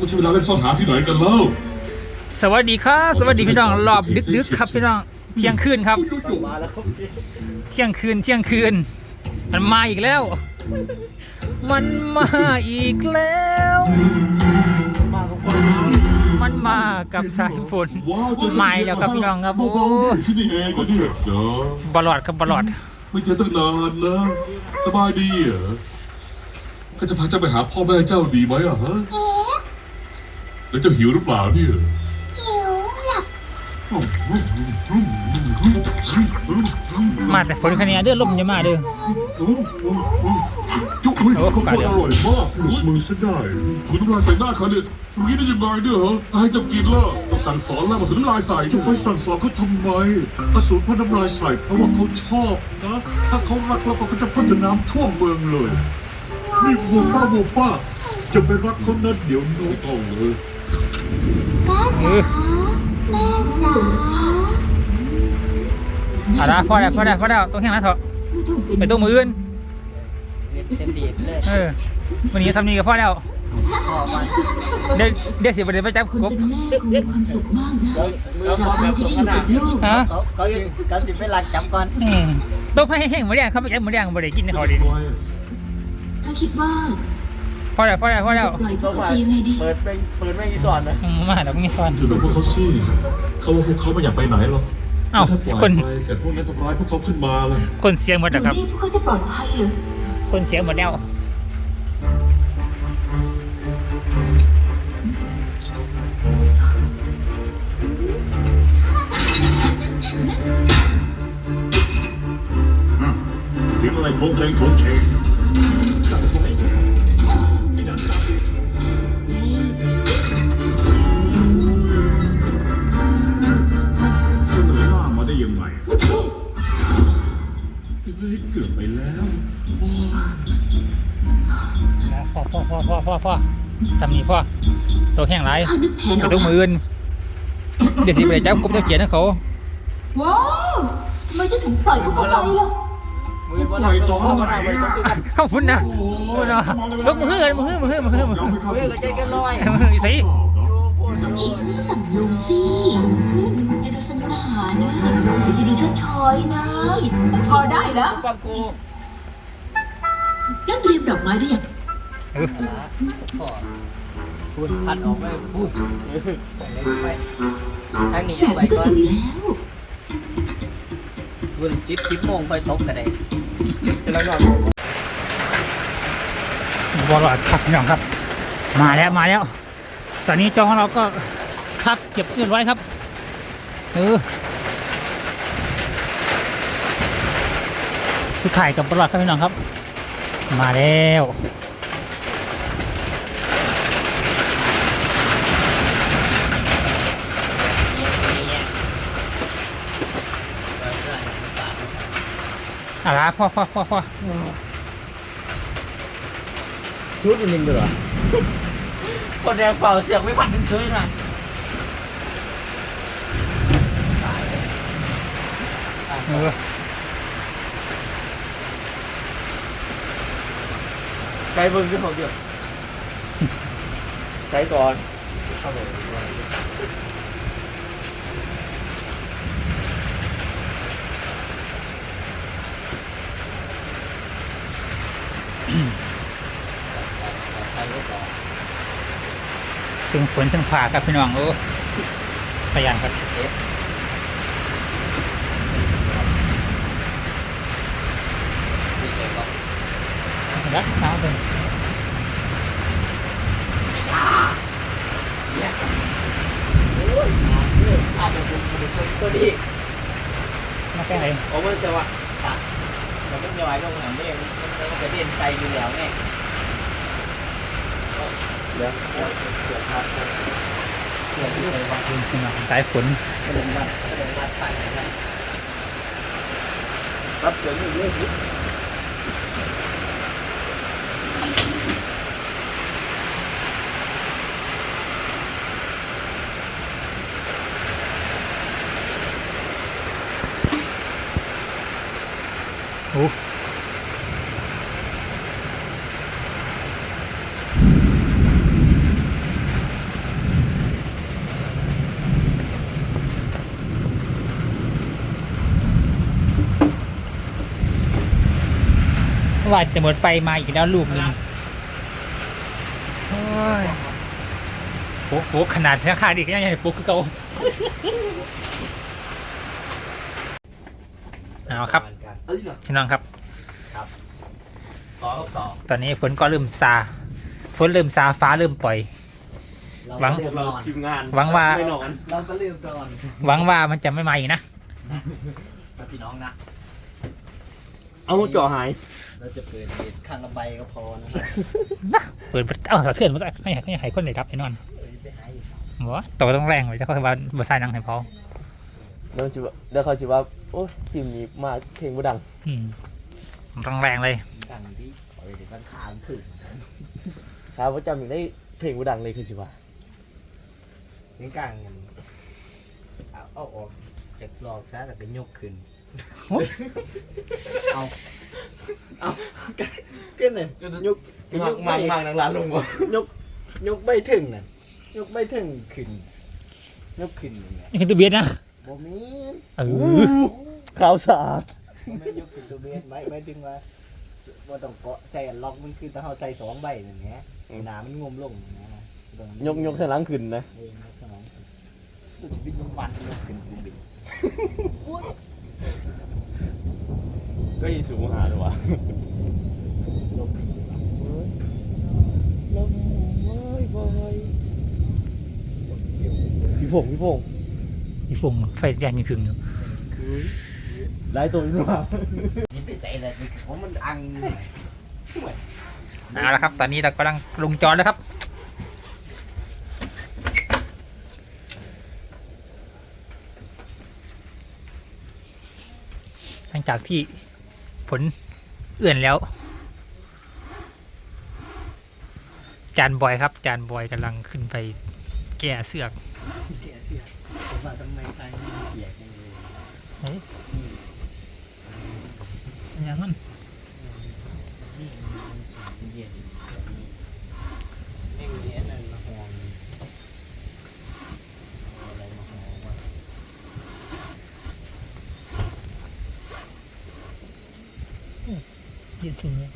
ไม่ใช่เวลาเล่นซ่อนหาที่ไหนกันแล้วสวัสดีครับ สวัสดีพี่น้องรอบดึกๆครับพี่น้องเที่ยงคืนครับ มาแล้วครับพี่เที่ยงคืนเที่ยงคืน มันมาอีกแล้ว มันมาอีกแล้ว มาทุกคนมันมากับสายฝนว้าวมาอีกแล้วครับพี่น้องครับโอ้ที่นี่เองก็เนี่ยเนาะบอลอดครับบอลอดไม่เจอตั้งนานนะสบายดีเหรอก็จะพาเจ้าไปหาพ่อแม่เจ้าดีไหมอะฮะ แล้วเจ้าหิวหรือเปล่าเนี่ย หิวอยากมาแต่ฝนคะแนนเด้อลมจะมาเด้อ จุ๊บเฮ้ยโอ้ข้าวปลาโพเดี๋ดยวอร่อยมากหลุดมือฉันได้คุณน้ำลายใส่หน้าเขาเนี่ยคุณกินได้ยังไงเนี่ยเหรอให้เจ้ากินล่ะต้องสั่งสอนแล้วมาถึงน้ำลายใส่จะไปสั่งสอนเขาทำไมอสูรพ่นน้ำลายใส่เพราะว่าเขาชอบนะ ถ้าเขารักเราก็จะพ่นจนน้ำท่วมเมืองเลย นี่หมูป้าหมูป้าจะไปรักเขานะเดี๋ยวโน้ไม่ต้องเลยแม่จ๋าแม่จ๋า เอาละพอแล้วพอแล้วพอแล้วต้องแข่งนะเถอะไปตัวมืออื่นเต็มดีไปเลยเออวันนี้ซ้ำนี้ก็พอแล้วพอก่อนเดี๋ยวเดี๋ยวสิประเดี๋ยวไปจับกบเดี๋ยวเดี๋ยวมาแบบสมขนาดฮะเขาเขาจิเขาจิไปหลักจำก่อนอืมตัวไผ่แห้งหมดแดงเขาไปจับหมดแดงบ่ได้กินเขาดิถ้าคิดว่า พอแล้วพอแล้วพอแล้วปล่อยพวกเขาไปยังไงดีเปิดเป็นเปิดไม่มีสอนนะอืมมาแล้วมีซ้อน จะดูพวกเขาสิเขาว่าพวกเขาไม่อยากไปไหนหรอกเอ้าถ้าปล่อยคน ไปแต่พวกนั้นทำร้ายพวกเขาขึ้นมาล่ะคนเสียงหมดแล้วครับ นี่พวกเขาจะปลอดภัยเหรอคนเสียหมดแล้วเสียงอะไรโคงเคงโคงเคง ฮ้ยเกือบไปแล้วพ่อพ่อพ่อพ่อพ่อพ่อทำนี่พ่อตัวแห้งไรข้านึกแผนไปออกตัวมืออื่นเดี๋ยวสิไปจับกบเจ้าเขียนให้เขาว้าวทำไมจะถึงปล่อยพวกเขาไปล่ะมือว่าเราต้องมาหน้าไปต้องตึกเข้าพุ่นนะพุ่นนะยกมือขึ้นมือขึ้นมือขึ้นมือขึ้นมือขึ้นมือก็ใจกันลอย มือสิ สมอีกต่ำลงสิจะดูสง่านะจะดูชดชอยนะพอได้แล้วปังกูเริ่มเตรียมดอกไม้หรือยังพอคุณพัดออกไปปุ๊บไปทางนี้แบบไปนี้ก็ก่อสนวยแล้วคุณจิบสิบโมงค่อยตกกันได้แล้วนอนบอลอดครับพี่น้องครับ มาแล้วมาแล้ว ตอนนี้จองของเราก็พักเก็บเรียบร้ครับ เออสุดท้ายกับบอลอดครับพี่น้องครับ มาแล้วอะไรพ่อพ่อพ่อพ่อชุดมันยิงเหรอ คนแดงเป่าเสียงไม่ผัดเป็นเฉยนะเออใช้เบิ้งที่เขาเดียวใช้ก่อน ถึงฝนถึงผ่าครับพี่น้องโอ้พยานครับรักเท้าเป็นอาจจะเป็นมาแค่ไหนโอ้มันจะว่าเราไม่ย่อยลงหนังนี่มันจะเด่นใจอยู่แล้วไงเดี๋ยวเดี๋ยครับเดี๋ยที่ไหนวะพี่น้องสายฝนกระเด็นวัดกระเด็นวัดไปรับเสียงอยู่เรื่อยโอ้ ว่าจะหมดไปมาอีกแล้วลูกหนึ่งโอ้ยโป๊กโป๊กขนาดราคาดีก็ยังไงโป๊กคือเก่าเอาครับเอ้ยเนาะพี่น้องครับ ต่อต่อตอนนี้ฝนก็เริ่มซาฝนเริ่มซาฟ้าเริ่มปล่อย เราหวังก็เริ่มนอนทีมงานหวังว่า ไม่นอนเราก็เริ่มนอนหวังว่ามันจะไม่มาอีกนะ กับพี่น้องนะเอาจ่อหาย เราจะเปิดเด็ดข้างระบายก็พอนะครับเปิดเอ้าสะเทือนมันไม่ให้ไม่ให้คนเลยรับไอ้นอนเอ้ยไปหาอีกบอกว่าตัวต้องแรงเลยถ้าเขาว่าบอสายหนังให้พอเดี๋ยวชิว่าเดี๋ยวเขาชิว่าโอ้ยทีมนี้มาเพลงบ่ดังอืมต้องแรงเลยดังที่ขอเลยมันขามถึงครับว่าจำอย่างได้เพลงบ่ดังเลยคือชิว่าเสียงกลางเงินเอาเอาออกจากหลอกซะแต่เป็นยกขึ้น เอาเอาขึ้นเลยยกยมากกมาไม่กมากนังร้านลงวะยกยกไม่ถึงน่ะยกไม่ถึงขึ้นยกขึ้นอย่างเงี้ยนี่คือตัวเบียดนะบ่มีเออข่าวสารบ่แม่นยกขึ้นตัวเบสไม่ไม่ถึงว่าบ่ต้องเกาะใส่อันล็อกมันคือต้องเฮาใส่สองใบนั่นแหละหนามันงมลงนะต้องยกยกเส้นหลังขึ้นนะเออยกสองตัวชีวิตมันมันยกขึ้นตัวเบส ก็ยินสูงหาด้วยวะลงขึ้นลมบอยบอยพี่พงษ์พี่พงษ์มีฟงไฟแดงยังคึงอยู่ไล่ตัวพี่ว่านี่ไปใส่เลยของมันอังเอาละครับ ตอนนี้เรากำลังลงจอแล้วครับ หลังจากที่ฝนเอื่อนแล้ว จานบอยครับ จานบอยกำลังขึ้นไปแก้เสือกเสียเสียผมว่าทำไมไทยมันเปียกจังเลยอย่างนั้นนี่มันเย็นแบบนี้ไม่มีอันนั้นมาห่วงเอาอะไรมาห่วงวะ ยืดถึงเนี่ย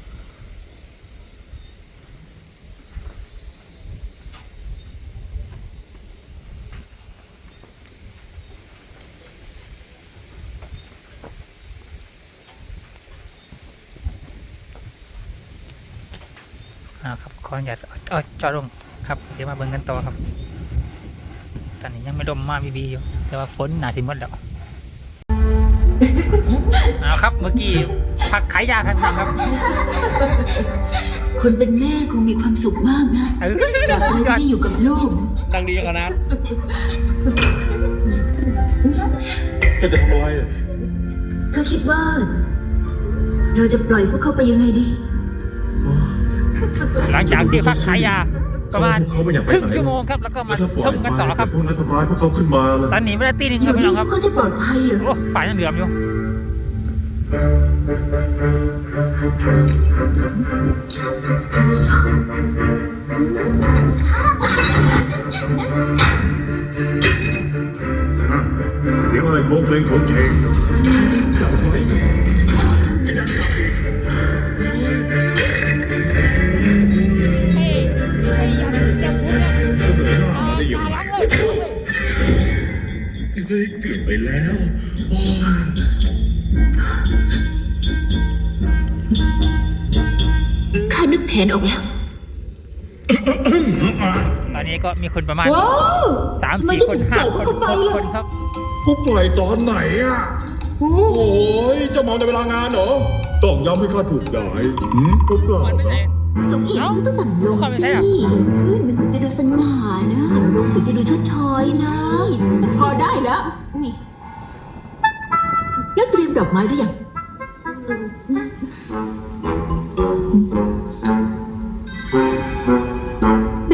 อ่าครับขออนุญาตเอาเอาจอลงครับ เดี๋ยวมาเบิ่งกันต่อครับ ตอนนี้ยังไม่ดมมาบีบีอยู่ แต่ว่าฝนหนาสิหมดแล้วเอาครับเมื่อกี้ พักขายยาครับพี่น้องครับ คนเป็นแม่คงมีความสุขมากนะเอออยากรู้ที่อยู่กับลูก ดังดีขนาดก็จะทำอะไรอะเขาคิดว่า เราจะปล่อยพวกเขาไปยังไงดี หลังจากที่พักขายยาประมาณเขาไม่อยากไปครึ่งไหนชั่วโมงครับแล้วก็มาถ้าปล่อยทุ่มกันต่อครับ พวกนั้นทำร้ายพวกเขาขึ้นมาเลยตอนนี้เวลาตีหนึ่งอครับยู่พี่น้นี่องครับเขาจะปลอดภัยเหรอ โอ้ฝ่ายยังเหลือมอยู่ เสียงอะไรโคงเพลงของเชงได้ยังไงเฮ้ยเกือบไปแล้วโอ้ ข้านึกแผนออกแล้ว ตอนนี้ก็มีคนประมาณว้าวสามทำไมสี่จะคนถึงห้าปล่อยคพวนกเขาไปหกล่ะคนครับ กูปล่อยตอนไหนอะ โอ้ยเจะมองแต่เวลางานเหรอ ต้องย้ำให้ข้าถูกได้หืมก็เปล่านะสูงอีกต้องต่ำลงเขาไม่สิใช่เหรอสูงขึ้นมันถึงจะดูสง่านะต่ำลงถึงจะดูชดชอยนะพอได้แล้วนี่แล้วเตรียมดอกไม้หรือยัง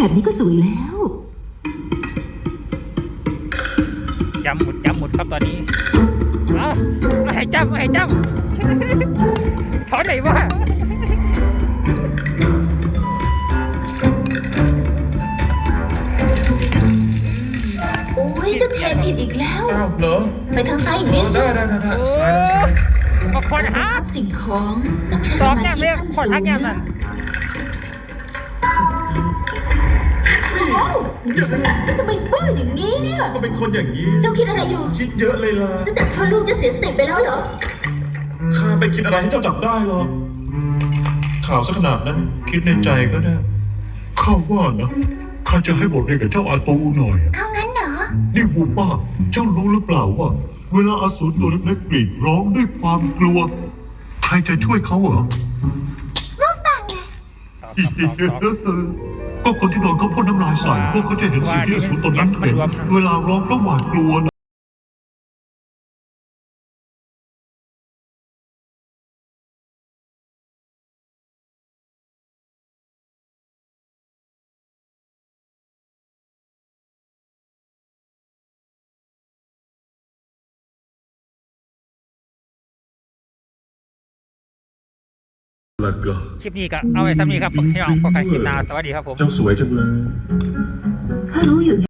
แบบนี้ก็สวยแล้ว จำหมุดจำหมุดครับตอนนี้เอาไม่ให้จำไม่ให้จำถอนไหนวะโอ้ยจะเทผิดอีกแล้ว อ้าวเหรอไปทางซ้ายอีกนิดสิได้ได้ได้ได้โอ้ซ้ายนะซ้ายก็คนหาสิ่งของต้องใช้สสอบมาเนี่ยธิเรียกขั้นคนสูทักงอย่างนั้น ทำไมบื้ออย่างนี้เนี่ย ก็เป็นคนอย่างนี้ เจ้าคิดอะไรอยู่ คิดเยอะเลยล่ะ ตั้งแต่พ่อลูกจะเสียสติไปแล้วเหรอ ข้าไปคิดอะไรให้เจ้าจับได้หรอกข่าวสักขนาดนั้น คิดในใจก็ได้ ข้าว่านะข้าจะให้บทเรียนกับเจ้าอาตูหน่อย เอางั้นเหรอ นี่บูป้า เจ้ารู้หรือเปล่าว่า เวลาอสูรตัวเล็กๆกรีดร้องด้วยความกลัว ใครจะช่วยเขาเหรอตอบตอบตอบตอบ ก็คนที่โดนเขาพ่นน้ำลายใส่พวกเขาจะเห็นสิ่งที่อสูรตนนั้นเห็นเวลาร้องเพราะหวาดกลัว แล้วก็คลิปนี้ก็เอาไว้ซ้ำนี้ครับผมพี่น้องพบกันคลิปหน้าสวัสดีครับผม เจ้าสวยจังเลยข้ารู้อยู่